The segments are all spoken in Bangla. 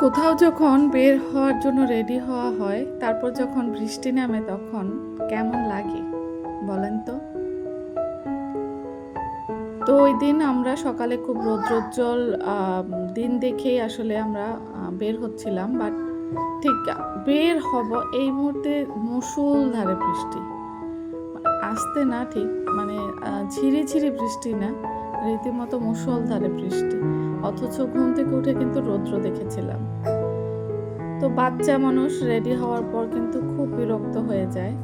কোথাও যখন বের হওয়ার জন্য রেডি হওয়া হয়, তারপর যখন বৃষ্টি নামে তখন কেমন লাগে বলেন তো? তো ওই দিন আমরা সকালে খুব রৌদ্রোজ্জ্বল দিন দেখেই আসলে আমরা বের হচ্ছিলাম। বাট ঠিক বের হব এই মুহূর্তে মুসুলধারে বৃষ্টি। আসতে না ঠিক মানে ঝিরি ঝিরি বৃষ্টি না। রীতিমতো মুসলধারে বৃষ্টি অথচ ঘুম থেকে উঠে কিন্তু রৌদ্র দেখেছিলাম। তো বাচ্চা মানুষ রেডি হওয়ার পর কিন্তু খুব বিরক্ত হয়ে যায়।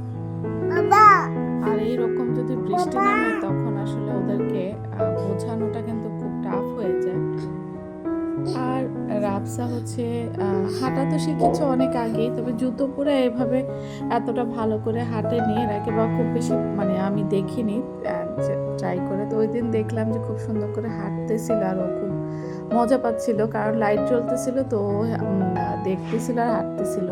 আর এই রকম যদি বৃষ্টি নামে তখন আসলে ওদেরকে বোঝানোটা কিন্তু খুব টাফ হয়ে যায়। আর রাবসা হচ্ছে হাঁটা তো শিখেছে অনেক আগেই তবে জুতো পরে এভাবে এতটা ভালো করে হাঁটে নিয়ে আগে বা খুব বেশি মানে আমি দেখিনি ট্রাই করে তো ওই দিন দেখলাম যে খুব সুন্দর করে হাঁটতেছিল আর ও খুব মজা পাচ্ছিল কারণ লাইট জ্বলতেছিল তো দেখতেছিল আর হাঁটতেছিল।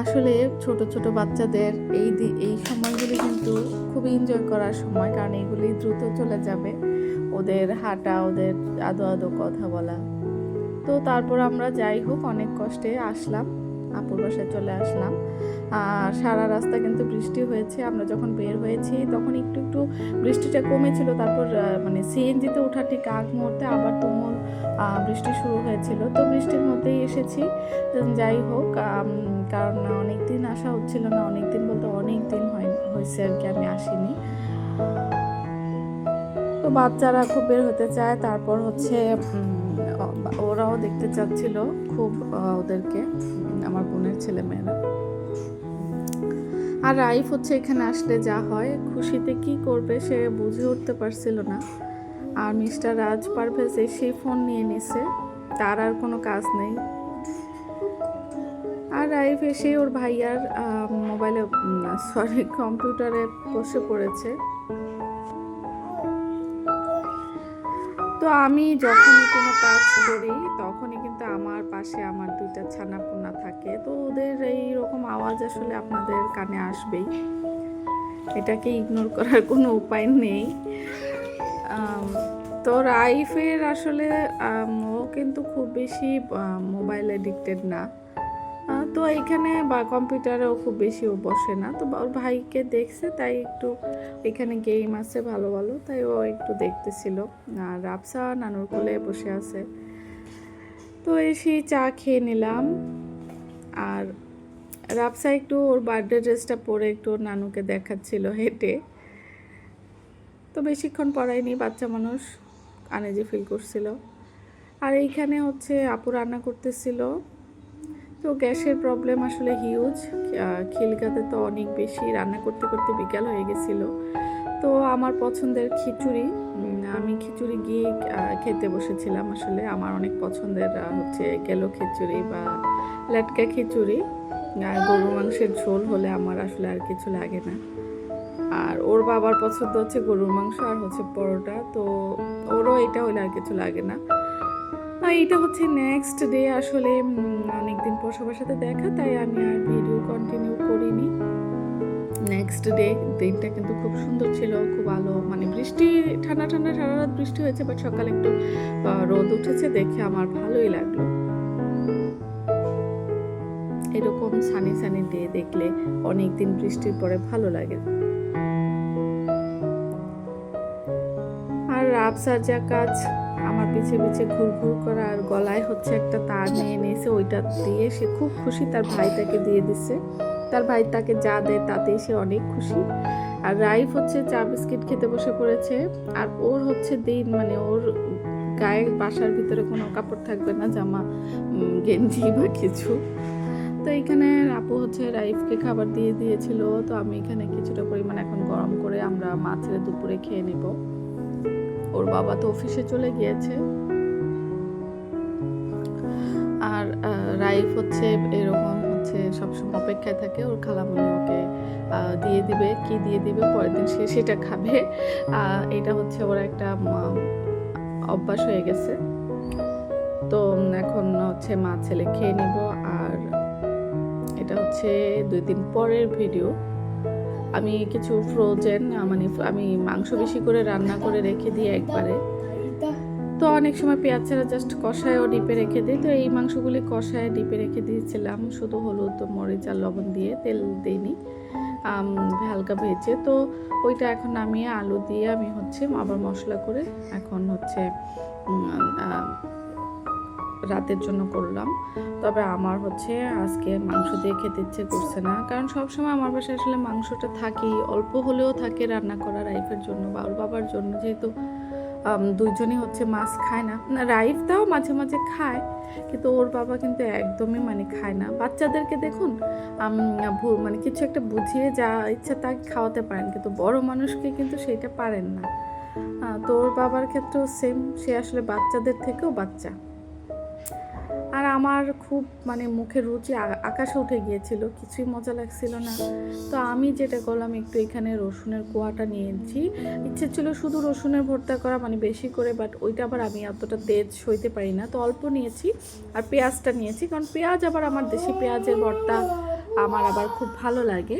আসলে ছোট ছোট বাচ্চাদের এই এই সময়গুলি কিন্তু খুব এনজয় করার সময় কারণ এগুলি দ্রুত চলে যাবে। ওদের হাঁটা, ওদের আদো আদো কথা বলা। তো তারপর আমরা যাই হোক, অনেক কষ্টে আসলাম, আপুর বাসায় চলে আসলাম। আর সারা রাস্তা কিন্তু বৃষ্টি হয়েছে। আমরা যখন বের হয়েছি, তখন একটু একটু বৃষ্টিটা কমেছিল। তারপর মানে সিএনজিতে ওঠা ঠিক আগ মুহূর্তে আবার তুমুল বৃষ্টি শুরু হয়েছিল। তো বৃষ্টির মধ্যেই এসেছি। যাই হোক কারণ অনেক দিন আসা হচ্ছিল না। অনেক দিন বলতে অনেক দিন হয়, হয়েছে আর কি, আমি আসিনি। তো বাচ্চারা খুব বের হতে চায়। তারপর হচ্ছে ওরাও দেখতে চাচ্ছিল খুব ওদেরকে আমার বোনের ছেলে মেয়েরা আর রাইফ হচ্ছে এখানে আসলে যা হয়, খুশিতে কি করবে সে বুঝে উঠতে পারছিল না। আর মিস্টার রাজ পারভেজ এসে ফোন নিয়ে নিছে, তার আর কোনো কাজ নেই। আর রাইফ এসে ওর ভাইয়ার মোবাইলে সরি কম্পিউটারে বসে পড়েছে। তো আমি যখনই কোনো কাজ করি আমার পাশে আমার দুইটা ছানাপোনা থাকে। তো ওদের এই রকম আওয়াজ আসলে আপনাদের কানে আসবেই। এটাকে ইগনোর করার কোনো উপায় নেই। তো রাইফের আসলে ও কিন্তু খুব বেশি মোবাইল এডিক্টেড না। তো এখানে বা কম্পিউটারেও খুব বেশি ও বসে না। তো ওর ভাইকে দেখছে, তাই একটু এখানে গেম আছে ভালো ভালো, তাই ও একটু দেখতেছিল। আর রাবসা নানুর কোলে বসে আছে। তো এসে চা খেয়ে নিলাম। আর রাবসা একটু ওর বার্থডে ড্রেসটা পরে একটু ওর নানুকে দেখাচ্ছিল হেঁটে। তো বেশিক্ষণ পড়ায়নি, বাচ্চা মানুষ, আনেজি ফিল করছিল। আর এইখানে হচ্ছে আপু রান্না করতেছিল। তো গ্যাসের প্রবলেম আসলে হিউজ খিলগাতে তো অনেক বেশি রান্না করতে করতে বিকাল হয়ে গেছিল। তো আমার পছন্দের খিচুড়ি আমি খিচুড়ি গিয়ে খেতে বসেছিলাম। আসলে আমার অনেক পছন্দের হচ্ছে গেলো খিচুড়ি বা লাটকা খিচুড়ি। গরুর মাংসের ঝোল হলে আমার আসলে আর কিছু লাগে না। আর ওর বাবার পছন্দ হচ্ছে গরুর মাংস আর হচ্ছে পরোটা। তো ওরও এটা হলে আর কিছু লাগে না। আর এইটা হচ্ছে নেক্সট ডে আসলে অনেকদিন পর সবার সাথে দেখা, তাই আমি আর ভিডিও কন্টিনিউ করিনি। নেক্সট ডে দিনটা কিন্তু খুব সুন্দর ছিল, খুব আলো মানে বৃষ্টি, ঠান্ডা ঠান্ডা, সারা রাত বৃষ্টি হয়েছে বাট সকালে একটু রোদ উঠেছে দেখে আমার ভালোই লাগল। এরকম সানি সানি ডে দেখলে অনেক দিন বৃষ্টির পরে ভালো লাগে। আর রাবসার যা কাজ, আমার পিছে পিছে ঘুর ঘুর করা আর গলায় হচ্ছে একটা তার নিয়ে নিয়েছে ওইটা দিয়ে সে খুব খুশি, তার ভাই তাকে দিয়ে দিছে। তার ভাই তাকে যা দেয় তাতেই সে অনেক খুশি। আর রাইফ হচ্ছে চা বিস্কিট খেতে বসে পড়েছে। আর ওর হচ্ছে দিন মানে ওর গায়ে বাসার ভিতরে কোনো কাপড় থাকবে না, জামা গেঞ্জি বা কিছু। তো এখানে আপু হচ্ছে রাইফকে খাবার দিয়ে দিয়েছিল। তো আমি এখানে কিছুটা পরিমাণ এখন গরম করে আমরা মাছের দুপুরে খেয়ে নেব। ওর বাবা তো অফিসে চলে গিয়েছে। আর রাইফ হচ্ছে এরকম হচ্ছে সবসময় অপেক্ষায় থাকে, ওর খালামণি ওকে দিয়ে দিবে, কি দিয়ে দিবে, পরের দিন সে সেটা খাবে। এটা হচ্ছে ওর একটা অভ্যাস হয়ে গেছে। তো এখন হচ্ছে মা ছেলে খেয়ে নিব, আর এটা হচ্ছে দুই দিন পরের ভিডিও। আমি কিছু ফ্রোজেন মানে আমি মাংস বেশি করে রান্না করে রেখে দিই একবারে। তো অনেক সময় পেঁয়াজ ছাড়া জাস্ট কষায়ও ডিপে রেখে দিই। তো এই মাংসগুলি কষায় ডিপে রেখে দিয়েছিলাম। শুধু হলুদ, মরিচ আর লবণ দিয়ে তেল দিইনি। হালকা ভেজে। তো ওইটা এখন নামিয়ে আলু দিয়ে আমি হচ্ছে আবার মশলা করে এখন হচ্ছে রাতের জন্য করলাম। তবে আমার হচ্ছে আজকে মাংস দিয়ে খেতে ইচ্ছে করছে না। কারণ সবসময় আমার বাসায় আসলে মাংসটা থাকেই। অল্প হলেও থাকে রান্না করা রাইফের জন্য বা বাবার জন্য। যেহেতু দুইজনই হচ্ছে মাছ খায় না। রাইফ তাও মাঝে মাঝে খায়, কিন্তু ওর বাবা কিন্তু একদমই মানে খায় না। বাচ্চাদেরকে দেখুন মানে কিছু একটা বুঝিয়ে যা ইচ্ছা তা খাওয়াতে পারেন, কিন্তু বড় মানুষকে কিন্তু সেইটা পারেন না। তো ওর বাবার ক্ষেত্রেও সেম সে আসলে বাচ্চাদের থেকেও বাচ্চা। আর আমার খুব মানে মুখে রুচি আকাশে উঠে গিয়েছিল কিছুই মজা লাগছিল না। তো আমি যেটা করলাম একটু এখানে রসুনের কোয়াটা নিয়েছি ইচ্ছে ছিল শুধু রসুনের ভর্তা করা মানে বেশি করে বাট ওইটা আবার আমি অতটা তেজ সইতে পারি না। তো অল্প নিয়েছি আর পেঁয়াজটা নিয়েছি কারণ পেঁয়াজ আবার আমার দেশি পেঁয়াজের ভর্তা আমার আবার খুব ভালো লাগে।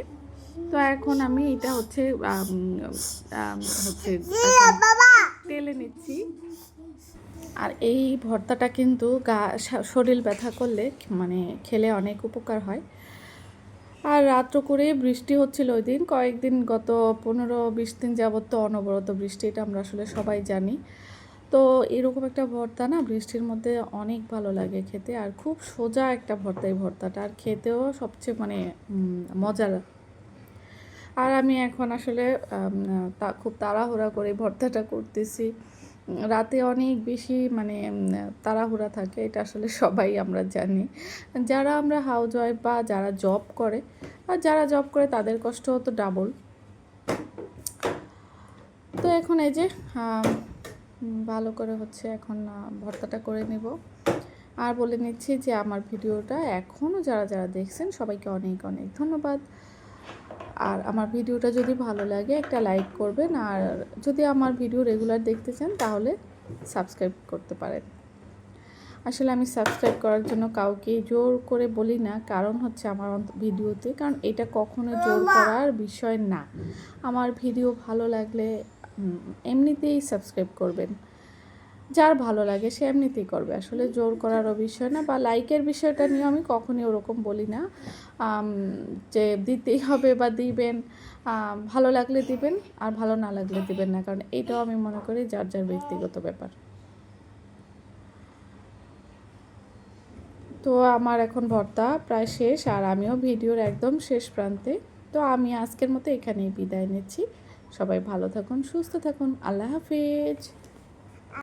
তো এখন আমি এটা হচ্ছে হচ্ছে তেলে নিচ্ছি। আর এই ভর্তাটা কিন্তু গা শরীর ব্যথা করলে মানে খেলে অনেক উপকার হয়। আর রাত্র করে বৃষ্টি হচ্ছিল ওই দিন। কয়েকদিন গত পনেরো বিশ দিন যাবত তো অনবরত বৃষ্টি, এটা আমরা আসলে সবাই জানি। তো এরকম একটা ভর্তা না, বৃষ্টির মধ্যে অনেক ভালো লাগে খেতে। আর খুব সোজা একটা ভর্তা এই ভর্তাটা, আর খেতেও সবচেয়ে মানে মজার। আর আমি এখন আসলে খুব তাড়াহুড়া করে ভর্তাটা করতেছি। রাতে অনেক বেশি মানে তাড়াহুড়া থাকে, এটা আসলে সবাই আমরা জানি। যারা আমরা হাউস ওয়াইফ বা যারা জব করে, আর যারা জব করে তাদের কষ্ট হতো ডাবল তো এখন এই যে ভালো করে হচ্ছে এখন ভর্তাটা করে নেব। আর বলে নিচ্ছি যে আমার ভিডিওটা এখনও যারা যারা দেখছেন সবাইকে অনেক অনেক ধন্যবাদ। আর আমার ভিডিওটা যদি ভালো লাগে একটা লাইক করবেন আর যদি আমার ভিডিও রেগুলার দেখতে চান তাহলে সাবস্ক্রাইব করতে পারেন। আসলে আমি সাবস্ক্রাইব করার জন্য কাউকে জোর করে বলি না কারণ হচ্ছে আমার ভিডিওতে কারণ এটা কখনো জোর করার বিষয় না। আমার ভিডিও ভালো লাগলে এমনিতেই সাবস্ক্রাইব করবেন। যার ভালো লাগে সে এমনিতেই করবে। আসলে জোর করারও বিষয় না বা লাইকের বিষয়টা নিয়ে আমি কখনই ওরকম বলি না। যে দিতেই হবে বা দিবেন ভালো লাগলে দিবেন আর ভালো না লাগলে দিবেন না। কারণ এটাও আমি মনে করি যার যার ব্যক্তিগত ব্যাপার। তো আমার এখন ভর্তা প্রায় শেষ আর আমিও ভিডিওর একদম শেষ প্রান্তে। তো আমি আজকের মতো এখানেই বিদায় নিচ্ছি। সবাই ভালো থাকুন, সুস্থ থাকুন। আল্লাহ হাফিজ।